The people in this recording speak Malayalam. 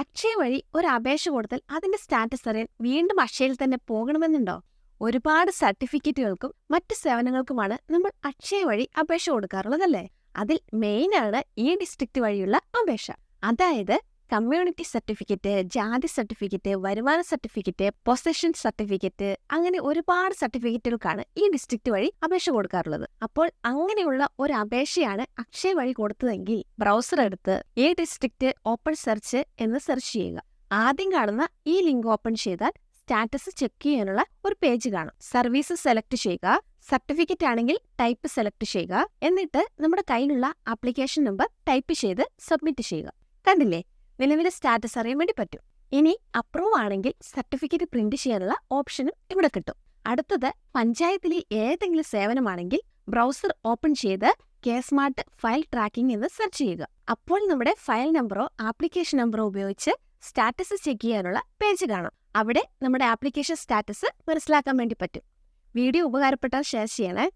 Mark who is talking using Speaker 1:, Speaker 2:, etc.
Speaker 1: അക്ഷയ വഴി ഒരു അപേക്ഷ കൊടുത്താൽ അതിന്റെ സ്റ്റാറ്റസ് അറിയാൻ വീണ്ടും അക്ഷയയിൽ തന്നെ പോകണമെന്നുണ്ടോ? ഒരുപാട് സർട്ടിഫിക്കറ്റുകൾക്കും മറ്റ് സേവനങ്ങൾക്കുമാണ് നമ്മൾ അക്ഷയ വഴി അപേക്ഷ കൊടുക്കാറുള്ളതല്ലേ? അതിൽ മെയിനാണ് ഈ ഡിസ്ട്രിക്റ്റ് വഴിയുള്ള അപേക്ഷ. അതായത് കമ്മ്യൂണിറ്റി സർട്ടിഫിക്കറ്റ് ജാതി സർട്ടിഫിക്കറ്റ് വരുമാന സർട്ടിഫിക്കറ്റ് പൊസഷൻ സർട്ടിഫിക്കറ്റ് അങ്ങനെ ഒരുപാട് സർട്ടിഫിക്കറ്റുകൾക്കാണ് ഈ ഡിസ്ട്രിക്റ്റ് വഴി അപേക്ഷ കൊടുക്കാറുള്ളത്. അപ്പോൾ അങ്ങനെയുള്ള ഒരു അപേക്ഷയാണ് അക്ഷയ വഴി കൊടുത്തതെങ്കിൽ ബ്രൗസർ എടുത്ത് ഈ ഡിസ്ട്രിക്റ്റ് ഓപ്പൺ സെർച്ച് എന്ന് സെർച്ച് ചെയ്യുക. ആദ്യം കാണുന്ന ഈ ലിങ്ക് ഓപ്പൺ ചെയ്താൽ സ്റ്റാറ്റസ് ചെക്ക് ചെയ്യാനുള്ള ഒരു പേജ് കാണും. സർവീസ് സെലക്ട് ചെയ്യുക. സർട്ടിഫിക്കറ്റ് ആണെങ്കിൽ ടൈപ്പ് സെലക്ട് ചെയ്യുക. എന്നിട്ട് നമ്മുടെ കയ്യിലുള്ള ആപ്ലിക്കേഷൻ നമ്പർ ടൈപ്പ് ചെയ്ത് സബ്മിറ്റ് ചെയ്യുക. കണ്ടില്ലേ? നിലവിലെ സ്റ്റാറ്റസ് അറിയാൻ വേണ്ടി പറ്റും. ഇനി അപ്രൂവ് ആണെങ്കിൽ സർട്ടിഫിക്കറ്റ് പ്രിന്റ് ചെയ്യാനുള്ള ഓപ്ഷനും ഇവിടെ കിട്ടും. അടുത്തത് പഞ്ചായത്തിലെ ഏതെങ്കിലും സേവനമാണെങ്കിൽ ബ്രൗസർ ഓപ്പൺ ചെയ്ത് കെ സ്മാർട്ട് ഫയൽ ട്രാക്കിംഗ് എന്ന് സെർച്ച് ചെയ്യുക. അപ്പോൾ നമ്മുടെ ഫയൽ നമ്പറോ ആപ്ലിക്കേഷൻ നമ്പറോ ഉപയോഗിച്ച് സ്റ്റാറ്റസ് ചെക്ക് ചെയ്യാനുള്ള പേജ് കാണാം. അവിടെ നമ്മുടെ ആപ്ലിക്കേഷൻ സ്റ്റാറ്റസ് മനസ്സിലാക്കാൻ വേണ്ടി പറ്റും. വീഡിയോ ഉപകാരപ്പെട്ടാൽ ഷെയർ ചെയ്യണേ.